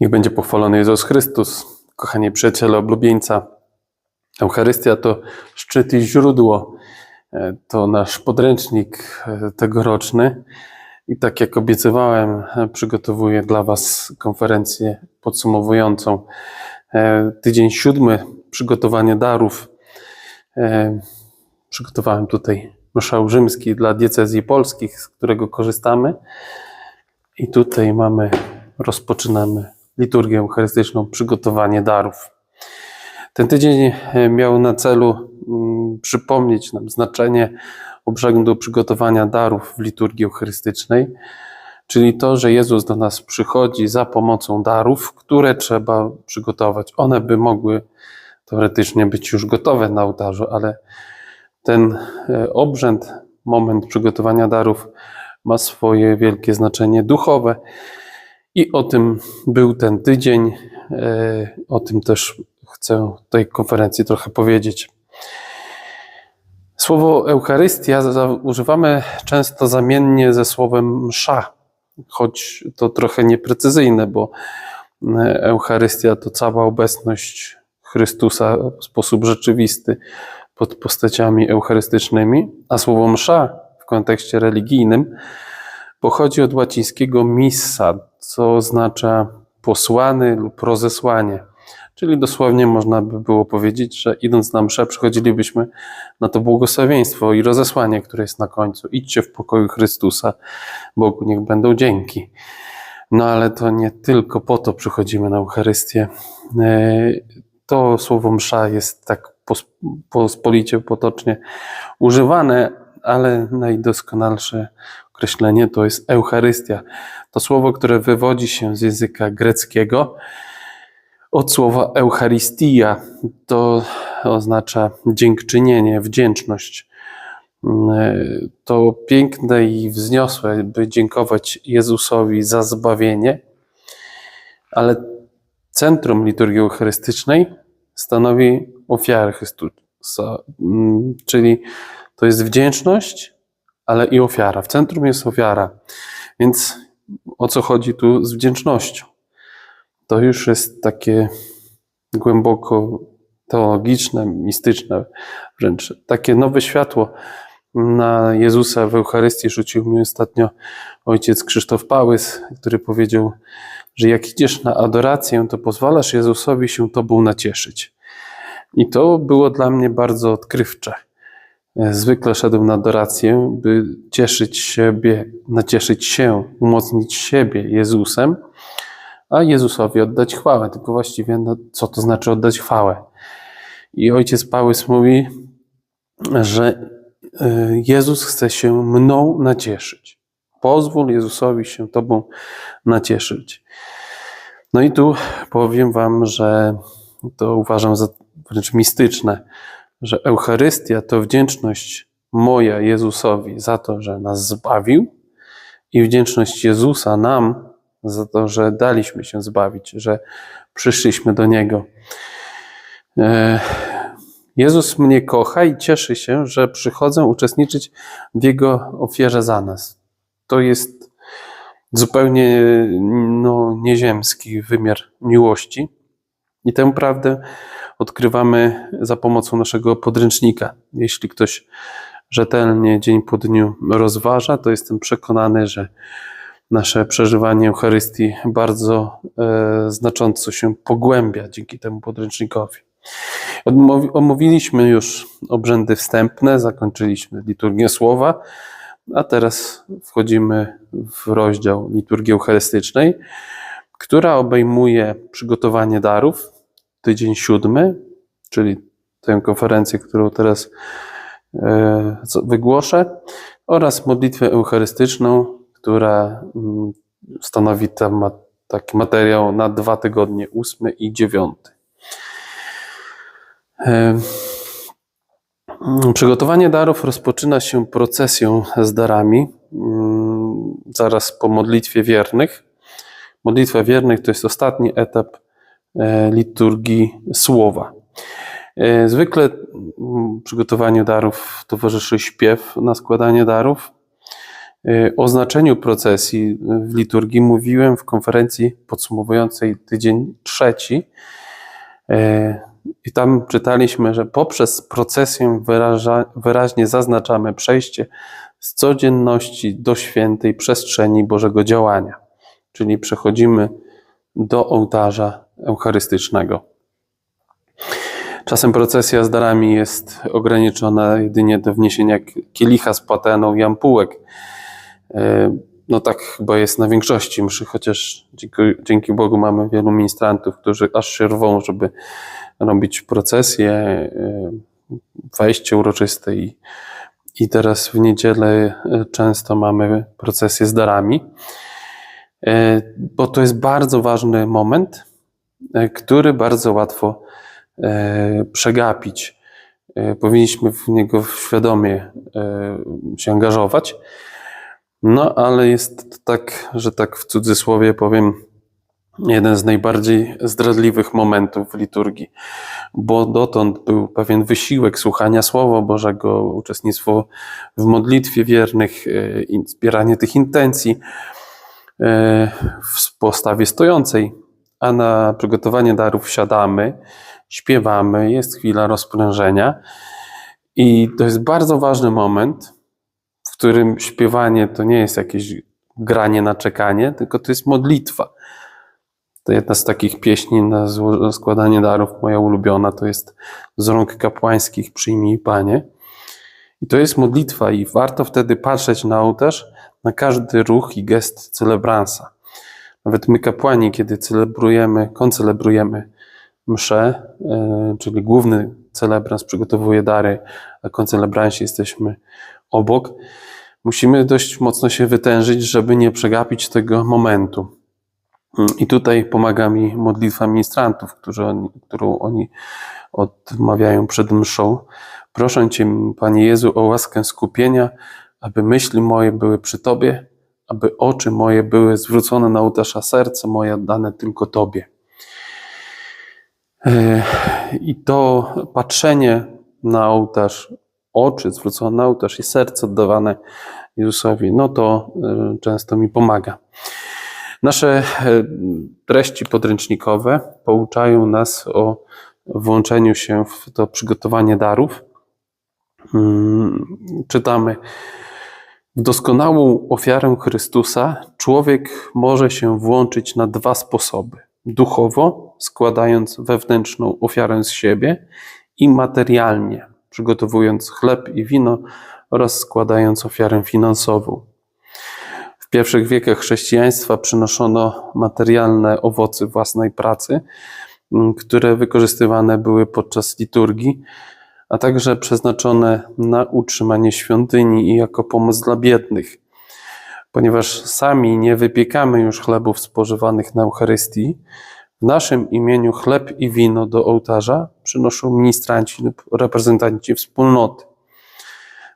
Niech będzie pochwalony Jezus Chrystus, kochani przyjaciele oblubieńca. Eucharystia to szczyt i źródło. E, To nasz podręcznik e, tegoroczny. I tak jak obiecywałem, e, przygotowuję dla Was konferencję podsumowującą. Tydzień siódmy, przygotowanie darów. Przygotowałem tutaj mszał rzymski dla diecezji polskich, z którego korzystamy. I tutaj mamy, rozpoczynamy liturgię eucharystyczną, przygotowanie darów. Ten tydzień e, miał na celu mm, przypomnieć nam znaczenie obrzędu przygotowania darów w liturgii eucharystycznej, czyli to, że Jezus do nas przychodzi za pomocą darów, które trzeba przygotować. One by mogły teoretycznie być już gotowe na ołtarzu, ale ten e, obrzęd, moment przygotowania darów ma swoje wielkie znaczenie duchowe. I o tym był ten tydzień. e, O tym też chcę tej konferencji trochę powiedzieć. Słowo Eucharystia używamy często zamiennie ze słowem msza, choć to trochę nieprecyzyjne, bo e, Eucharystia to cała obecność Chrystusa w sposób rzeczywisty pod postaciami eucharystycznymi, a słowo msza w kontekście religijnym pochodzi od łacińskiego missa, co oznacza posłany lub rozesłanie. Czyli dosłownie można by było powiedzieć, że idąc na mszę przychodzilibyśmy na to błogosławieństwo i rozesłanie, które jest na końcu. Idźcie w pokoju Chrystusa, Bogu niech będą dzięki. No ale to nie tylko po to przychodzimy na Eucharystię. E, To słowo msza jest tak pos- pospolicie, potocznie używane, ale najdoskonalsze określenie to jest Eucharystia. To słowo, które wywodzi się z języka greckiego od słowa Eucharistia. To oznacza dziękczynienie, wdzięczność. To piękne i wzniosłe, by dziękować Jezusowi za zbawienie, ale centrum liturgii eucharystycznej stanowi ofiara Chrystusa, Mm, czyli to jest wdzięczność, ale i ofiara. W centrum jest ofiara. Więc o co chodzi tu z wdzięcznością? To już jest takie głęboko teologiczne, mistyczne wręcz. Takie nowe światło na Jezusa w Eucharystii rzucił mi ostatnio ojciec Krzysztof Pałys, który powiedział, że jak idziesz na adorację, to pozwalasz Jezusowi się Tobą nacieszyć. I to było dla mnie bardzo odkrywcze. Zwykle szedłem na adorację, by cieszyć siebie, nacieszyć się, umocnić siebie Jezusem, a Jezusowi oddać chwałę. Tylko właściwie, no, co to znaczy oddać chwałę? I ojciec Pałys mówi, że e, Jezus chce się mną nacieszyć. Pozwól Jezusowi się Tobą nacieszyć. No i tu powiem Wam, że to uważam za wręcz mistyczne, że Eucharystia to wdzięczność moja Jezusowi za to, że nas zbawił i wdzięczność Jezusa nam za to, że daliśmy się zbawić, że przyszliśmy do Niego. E, Jezus mnie kocha i cieszy się, że przychodzę uczestniczyć w Jego ofierze za nas. To jest zupełnie no, nieziemski wymiar miłości. I tę prawdę odkrywamy za pomocą naszego podręcznika. Jeśli ktoś rzetelnie dzień po dniu rozważa, to jestem przekonany, że nasze przeżywanie Eucharystii bardzo e, znacząco się pogłębia dzięki temu podręcznikowi. Omówiliśmy już obrzędy wstępne, zakończyliśmy liturgię słowa, a teraz wchodzimy w rozdział liturgii eucharystycznej, która obejmuje przygotowanie darów, tydzień siódmy, czyli tę konferencję, którą teraz e, wygłoszę, oraz modlitwę eucharystyczną, która mm, stanowi temat, taki materiał na dwa tygodnie, ósmy i dziewiąty. E, mm, Przygotowanie darów rozpoczyna się procesją z darami, mm, zaraz po modlitwie wiernych. Modlitwa wiernych to jest ostatni etap liturgii słowa. E, Zwykle przygotowaniu darów towarzyszy śpiew na składanie darów. Y, O znaczeniu procesji w liturgii mówiłem w konferencji podsumowującej tydzień trzeci. I tam czytaliśmy, że poprzez procesję wyraża, wyraźnie zaznaczamy przejście z codzienności do świętej przestrzeni Bożego działania. Czyli przechodzimy do ołtarza eucharystycznego. Czasem procesja z darami jest ograniczona jedynie do wniesienia kielicha z płataną i ampułek. E, No tak chyba jest na większości mszy, chociaż dzięki, dzięki Bogu mamy wielu ministrantów, którzy aż się rwą, żeby robić procesję, e, wejście uroczyste i, i teraz w niedzielę e, często mamy procesję z darami, bo to jest bardzo ważny moment, e, który bardzo łatwo e, przegapić. E, Powinniśmy w niego świadomie e, się angażować. No, ale jest tak, że tak w cudzysłowie powiem, jeden z najbardziej zdradliwych momentów w liturgii, bo dotąd był pewien wysiłek słuchania Słowa Bożego, uczestnictwo w modlitwie wiernych, e, zbieranie tych intencji e, w postawie stojącej, a na przygotowanie darów siadamy, śpiewamy, jest chwila rozprężenia i to jest bardzo ważny moment, w którym śpiewanie to nie jest jakieś granie na czekanie, tylko to jest modlitwa. To jedna z takich pieśni na składanie darów, moja ulubiona, to jest z rąk kapłańskich Przyjmij Panie. I to jest modlitwa i warto wtedy patrzeć na ołtarz, na każdy ruch i gest celebransa. Nawet my kapłani, kiedy celebrujemy, koncelebrujemy mszę, e, czyli główny celebrans przygotowuje dary, a koncelebranci jesteśmy obok, musimy dość mocno się wytężyć, żeby nie przegapić tego momentu. I tutaj pomaga mi modlitwa ministrantów, oni, którą oni odmawiają przed mszą. Proszę Cię, Panie Jezu, o łaskę skupienia, aby myśli moje były przy Tobie, aby oczy moje były zwrócone na ołtarz, a serce moje oddane tylko Tobie. E, I to patrzenie na ołtarz, oczy zwrócone na ołtarz i serce oddawane Jezusowi, no to e, często mi pomaga. Nasze e, treści podręcznikowe pouczają nas o włączeniu się w to przygotowanie darów. Mm, Czytamy. W doskonałą ofiarę Chrystusa człowiek może się włączyć na dwa sposoby: duchowo, składając wewnętrzną ofiarę z siebie, i materialnie, przygotowując chleb i wino oraz składając ofiarę finansową. W pierwszych wiekach chrześcijaństwa przynoszono materialne owoce własnej pracy, które wykorzystywane były podczas liturgii, a także przeznaczone na utrzymanie świątyni i jako pomoc dla biednych. Ponieważ sami nie wypiekamy już chlebów spożywanych na Eucharystii, w naszym imieniu chleb i wino do ołtarza przynoszą ministranci lub reprezentanci wspólnoty.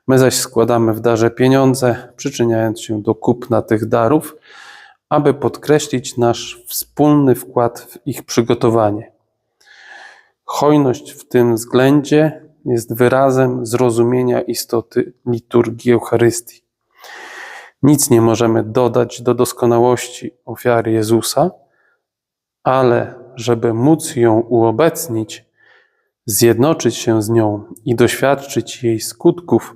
My zaś składamy w darze pieniądze, przyczyniając się do kupna tych darów, aby podkreślić nasz wspólny wkład w ich przygotowanie. Hojność w tym względzie jest wyrazem zrozumienia istoty liturgii Eucharystii. Nic nie możemy dodać do doskonałości ofiary Jezusa, ale żeby móc ją uobecnić, zjednoczyć się z nią i doświadczyć jej skutków,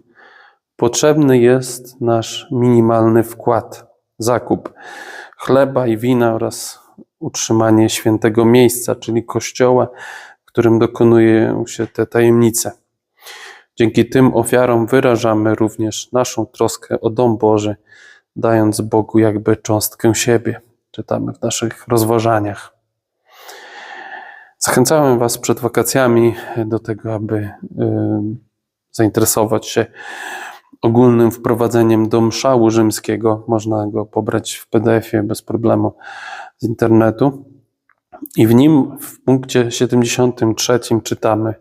potrzebny jest nasz minimalny wkład, zakup chleba i wina oraz utrzymanie świętego miejsca, czyli kościoła, którym dokonują się te tajemnice. Dzięki tym ofiarom wyrażamy również naszą troskę o dom Boży, dając Bogu jakby cząstkę siebie. Czytamy w naszych rozważaniach. Zachęcałem Was przed wakacjami do tego, aby y, zainteresować się ogólnym wprowadzeniem do mszału rzymskiego. Można go pobrać w PDF-ie bez problemu z internetu. I w nim w punkcie 73 czytamy: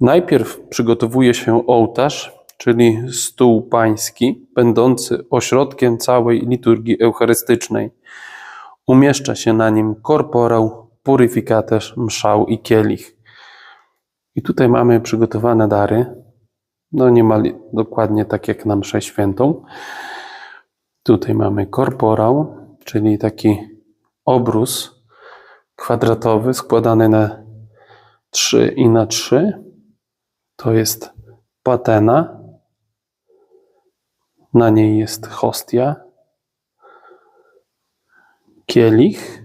Najpierw przygotowuje się ołtarz, czyli stół pański, będący ośrodkiem całej liturgii eucharystycznej. Umieszcza się na nim korporał, puryfikatorz, mszał i kielich. I tutaj mamy przygotowane dary, no niemal dokładnie tak jak na mszę świętą. Tutaj mamy korporał, czyli taki obrus kwadratowy składany na 3 i na 3. To jest patena. Na niej jest hostia, kielich.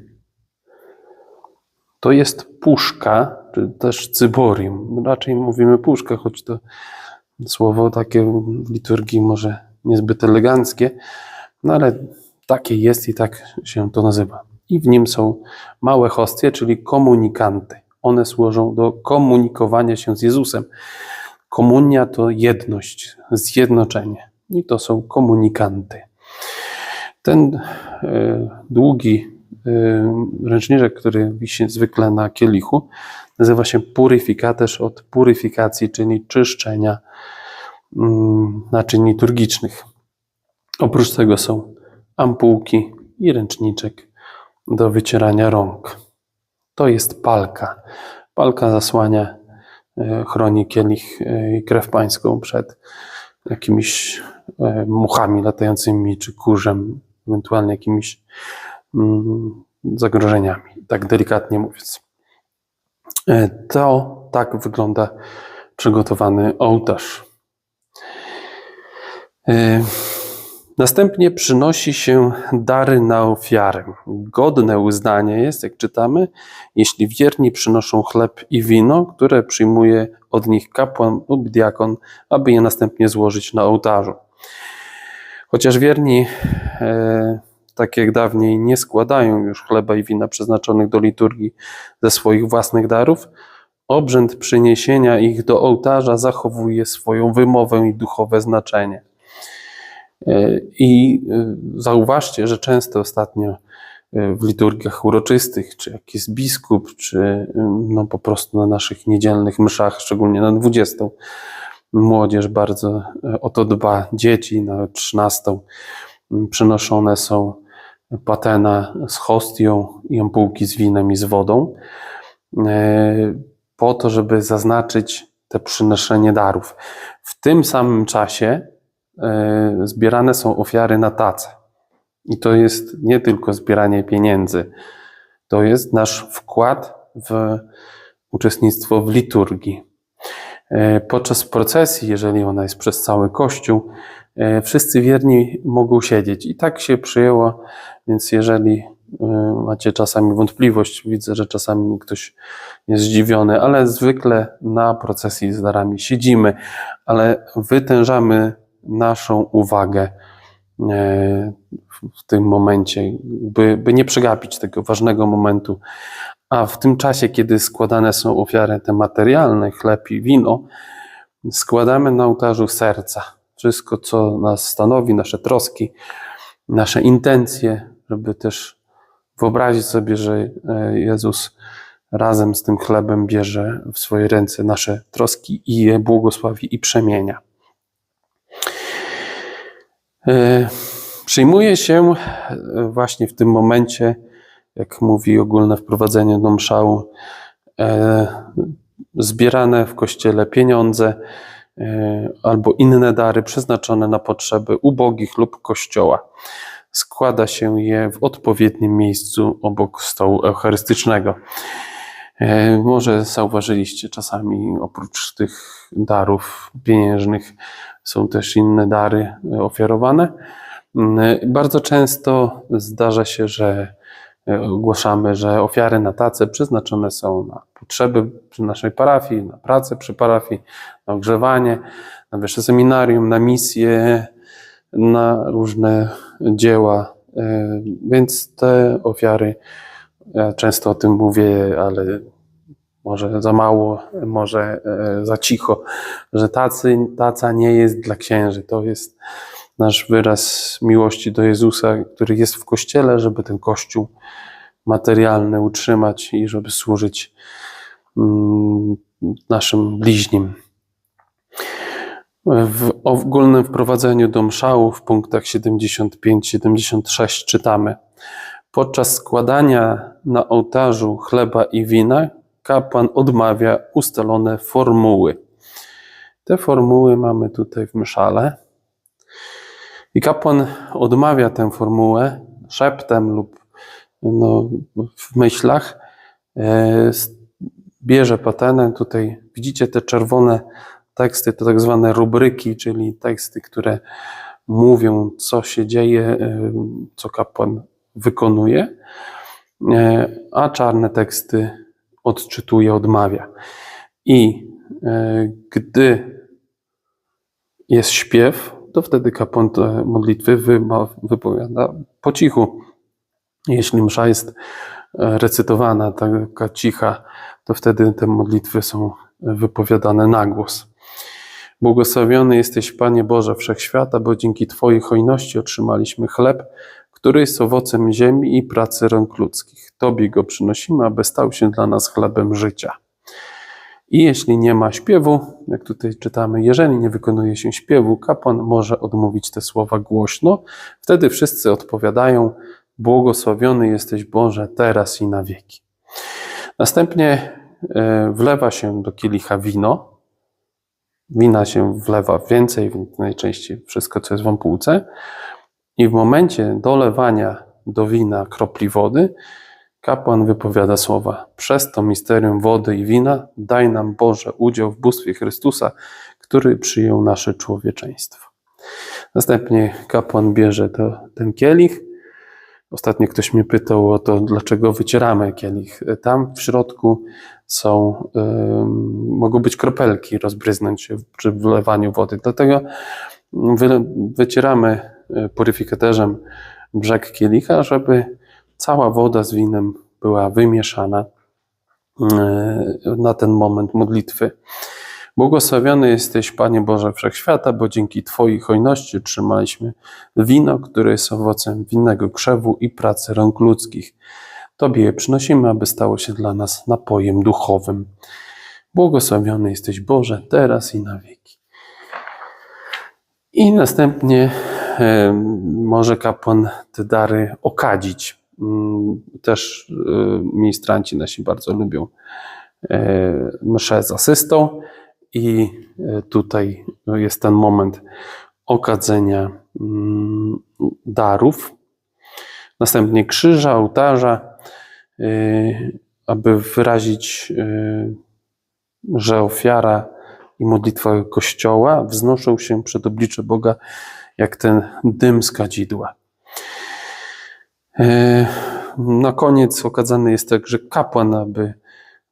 To jest puszka, czy też cyborium. Raczej mówimy puszka, choć to słowo takie w liturgii może niezbyt eleganckie, no ale takie jest i tak się to nazywa. I w nim są małe hostie, czyli komunikanty. One służą do komunikowania się z Jezusem. Komunia to jedność, zjednoczenie. I to są komunikanty. Ten e, długi e, ręczniczek, który wisi zwykle na kielichu, nazywa się puryfikaterz od puryfikacji, czyli czyszczenia mm, naczyń liturgicznych. Oprócz tego są ampułki i ręczniczek do wycierania rąk. To jest palka. Palka zasłania, e, chroni kielich e, i krew pańską przed jakimiś e, muchami latającymi, czy kurzem, ewentualnie jakimiś mm, zagrożeniami, tak delikatnie mówiąc. To tak wygląda przygotowany ołtarz. Następnie przynosi się dary na ofiarę. Godne uznanie jest, jak czytamy, jeśli wierni przynoszą chleb i wino, które przyjmuje od nich kapłan lub diakon, aby je następnie złożyć na ołtarzu. Chociaż wierni, e, tak jak dawniej, nie składają już chleba i wina przeznaczonych do liturgii ze swoich własnych darów, obrzęd przyniesienia ich do ołtarza zachowuje swoją wymowę i duchowe znaczenie. E, I e, zauważcie, że często ostatnio e, w liturgiach uroczystych, czy jak jest biskup, czy no po prostu na naszych niedzielnych mszach, szczególnie na 20, młodzież bardzo o to dba, dzieci na 13, przynoszone są patena z hostią i ampułki z winem i z wodą, po to, żeby zaznaczyć te przynoszenie darów. W tym samym czasie zbierane są ofiary na tacę. I to jest nie tylko zbieranie pieniędzy, to jest nasz wkład w uczestnictwo w liturgii. E, podczas procesji, jeżeli ona jest przez cały Kościół, e, wszyscy wierni mogą siedzieć. I tak się przyjęło, więc jeżeli macie czasami wątpliwość, widzę, że czasami ktoś jest zdziwiony, ale zwykle na procesji z darami siedzimy, ale wytężamy naszą uwagę e, w tym momencie, by, by nie przegapić tego ważnego momentu. A w tym czasie, kiedy składane są ofiary te materialne, chleb i wino, składamy na ołtarzu serca. Wszystko, co nas stanowi, nasze troski, nasze intencje, żeby też wyobrazić sobie, że e, Jezus razem z tym chlebem bierze w swoje ręce nasze troski i je błogosławi i przemienia. E, przyjmuje się e, właśnie w tym momencie, jak mówi ogólne wprowadzenie do mszału, e, zbierane w kościele pieniądze albo inne dary przeznaczone na potrzeby ubogich lub kościoła. Składa się je w odpowiednim miejscu obok stołu eucharystycznego. Może zauważyliście czasami oprócz tych darów pieniężnych są też inne dary e, ofiarowane. Mm, bardzo często zdarza się, że e, ogłaszamy, że ofiary na tace przeznaczone są na potrzeby przy naszej parafii, na pracę przy parafii, na ogrzewanie, na wyższe seminarium, na misje, na różne dzieła. E, więc te ofiary, ja często o tym mówię, ale może za mało, może e, za cicho, że tacy, taca nie jest dla księży. To jest nasz wyraz miłości do Jezusa, który jest w Kościele, żeby ten Kościół materialny utrzymać i żeby służyć mm, naszym bliźnim. W ogólnym wprowadzeniu do mszału w punktach 75-76 czytamy Podczas składania na ołtarzu chleba i wina kapłan odmawia ustalone formuły. Te formuły mamy tutaj w myszale. I kapłan odmawia tę formułę szeptem lub no, w myślach. E, Bierze patenę. Tutaj widzicie te czerwone teksty, to tak zwane rubryki, czyli teksty, które mówią, co się dzieje, e, co kapłan wykonuje, e, a czarne teksty odczytuje, odmawia. I e, gdy jest śpiew, to wtedy kapłan te modlitwy wypowiada po cichu. Jeśli msza jest e, recytowana, taka cicha, to wtedy te modlitwy są wypowiadane na głos. Błogosławiony jesteś, Panie Boże Wszechświata, bo dzięki Twojej hojności otrzymaliśmy chleb, który jest owocem ziemi i pracy rąk ludzkich. Tobie go przynosimy, aby stał się dla nas chlebem życia. I jeśli nie ma śpiewu, jak tutaj czytamy, jeżeli nie wykonuje się śpiewu, kapłan może odmówić te słowa głośno. Wtedy wszyscy odpowiadają: Błogosławiony jesteś Boże, teraz i na wieki. Następnie e, wlewa się do kielicha wino. Wina się wlewa więcej, więc najczęściej wszystko, co jest w ampułce. I w momencie dolewania do wina kropli wody, kapłan wypowiada słowa: Przez to misterium wody i wina daj nam Boże udział w bóstwie Chrystusa, który przyjął nasze człowieczeństwo. Następnie kapłan bierze to, ten kielich. Ostatnio ktoś mnie pytał o to, dlaczego wycieramy kielich. Tam w środku są, mogą być kropelki rozbryznąć się przy wlewaniu wody. Dlatego wy, wycieramy y, puryfikaterzem brzeg kielicha, żeby cała woda z winem była wymieszana y, na ten moment modlitwy. Błogosławiony jesteś, Panie Boże Wszechświata, bo dzięki Twojej hojności otrzymaliśmy wino, które jest owocem winnego krzewu i pracy rąk ludzkich. Tobie je przynosimy, aby stało się dla nas napojem duchowym. Błogosławiony jesteś Boże, teraz i na wieki. I następnie może kapłan te dary okadzić. Mm, Też e, ministranci nasi bardzo lubią e, mszę z asystą i e, tutaj jest ten moment okadzenia mm, darów. Następnie krzyża, ołtarza, y, aby wyrazić, y, że ofiara i modlitwa Kościoła wznoszą się przed oblicze Boga jak ten dym z kadzidła. Y, Na koniec okazany jest także kapłan, aby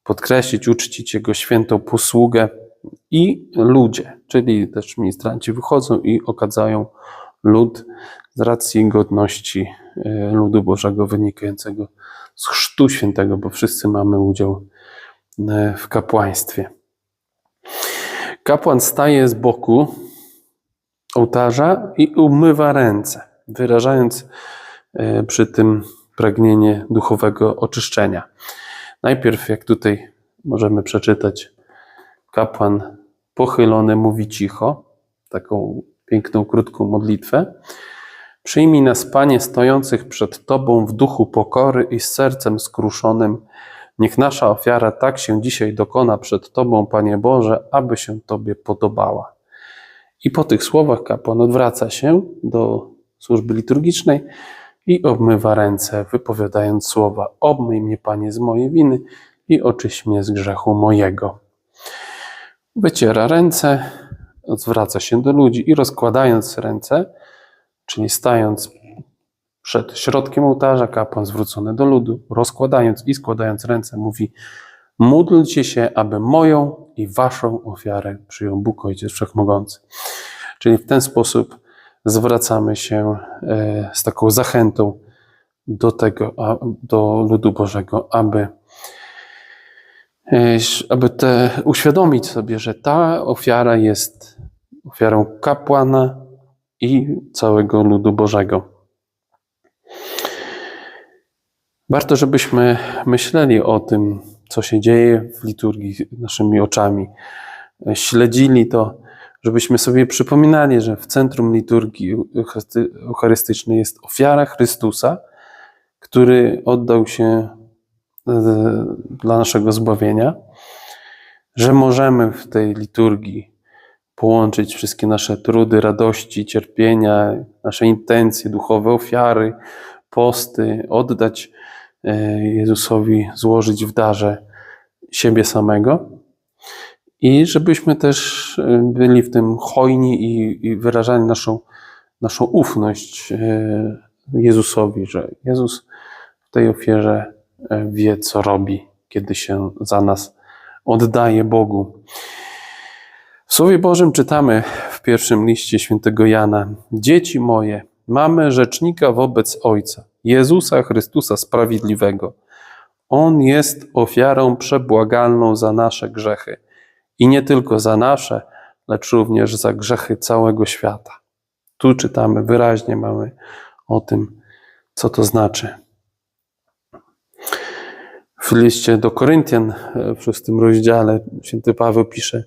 podkreślić, uczcić jego świętą posługę i ludzie, czyli też ministranci wychodzą i okadzają lud z racji godności e, ludu Bożego wynikającego z chrztu świętego, bo wszyscy mamy udział e, w kapłaństwie. Kapłan staje z boku ołtarza i umywa ręce, wyrażając e, przy tym pragnienie duchowego oczyszczenia. Najpierw, jak tutaj możemy przeczytać, kapłan pochylony mówi cicho, taką piękną, krótką modlitwę. Przyjmij nas, Panie, stojących przed Tobą w duchu pokory i z sercem skruszonym. Niech nasza ofiara tak się dzisiaj dokona przed Tobą, Panie Boże, aby się Tobie podobała. I po tych słowach kapłan odwraca się do służby liturgicznej i obmywa ręce, wypowiadając słowa: Obmyj mnie, Panie, z mojej winy i oczyś mnie z grzechu mojego. Wyciera ręce, zwraca się do ludzi i rozkładając ręce, czyli stając przed środkiem ołtarza, kapłan zwrócony do ludu, rozkładając i składając ręce, mówi: Módlcie się, aby moją i waszą ofiarę przyjął Bóg Ojciec Wszechmogący. Czyli w ten sposób zwracamy się e, z taką zachętą do tego, do ludu Bożego, aby e, aby te, uświadomić sobie, że ta ofiara jest ofiarą kapłana i całego ludu Bożego. Warto, żebyśmy myśleli o tym, co się dzieje w liturgii naszymi oczami, śledzili to, żebyśmy sobie przypominali, że w centrum liturgii eucharysty- eucharystycznej jest ofiara Chrystusa, który oddał się e, dla naszego zbawienia, że możemy w tej liturgii połączyć wszystkie nasze trudy, radości, cierpienia, nasze intencje, duchowe ofiary, posty, oddać Jezusowi, złożyć w darze siebie samego. I żebyśmy też e, byli w tym hojni i, i wyrażali naszą, naszą ufność e, Jezusowi, że Jezus w tej ofierze e, wie, co robi, kiedy się za nas oddaje Bogu. W Słowie Bożym czytamy w pierwszym liście świętego Jana: Dzieci moje, mamy rzecznika wobec Ojca, Jezusa Chrystusa Sprawiedliwego. On jest ofiarą przebłagalną za nasze grzechy. I nie tylko za nasze, lecz również za grzechy całego świata. Tu czytamy wyraźnie, mamy o tym, co to znaczy. W liście do Koryntian e, w szóstym rozdziale święty Paweł pisze: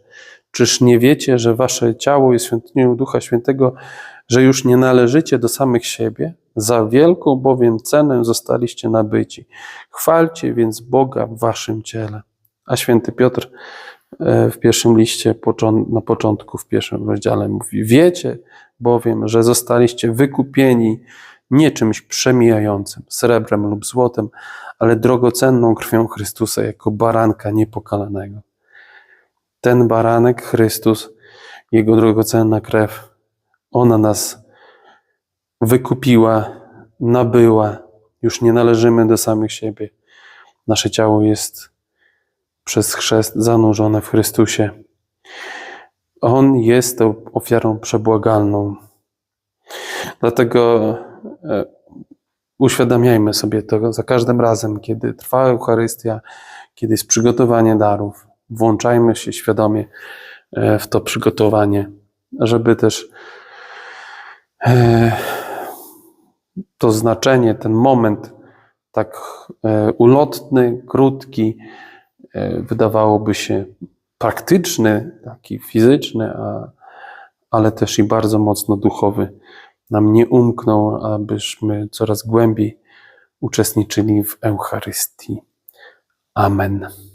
Czyż nie wiecie, że wasze ciało jest świątynią Ducha Świętego, że już nie należycie do samych siebie? Za wielką bowiem cenę zostaliście nabyci. Chwalcie więc Boga w waszym ciele. A święty Piotr e, w pierwszym liście, na początku, w pierwszym rozdziale mówi: Wiecie bowiem, że zostaliście wykupieni nie czymś przemijającym, srebrem lub złotem, ale drogocenną krwią Chrystusa jako baranka niepokalanego. Ten baranek, Chrystus, Jego drogocenna krew, ona nas wykupiła, nabyła. Już nie należymy do samych siebie. Nasze ciało jest przez chrzest zanurzone w Chrystusie. On jest tą ofiarą przebłagalną. Dlatego e, uświadamiajmy sobie to za każdym razem, kiedy trwa Eucharystia, kiedy jest przygotowanie darów. Włączajmy się świadomie e, w to przygotowanie, żeby też e, to znaczenie, ten moment tak e, ulotny, krótki, e, wydawałoby się praktyczny, taki fizyczny, a, ale też i bardzo mocno duchowy, nam nie umknął, abyśmy coraz głębiej uczestniczyli w Eucharystii. Amen.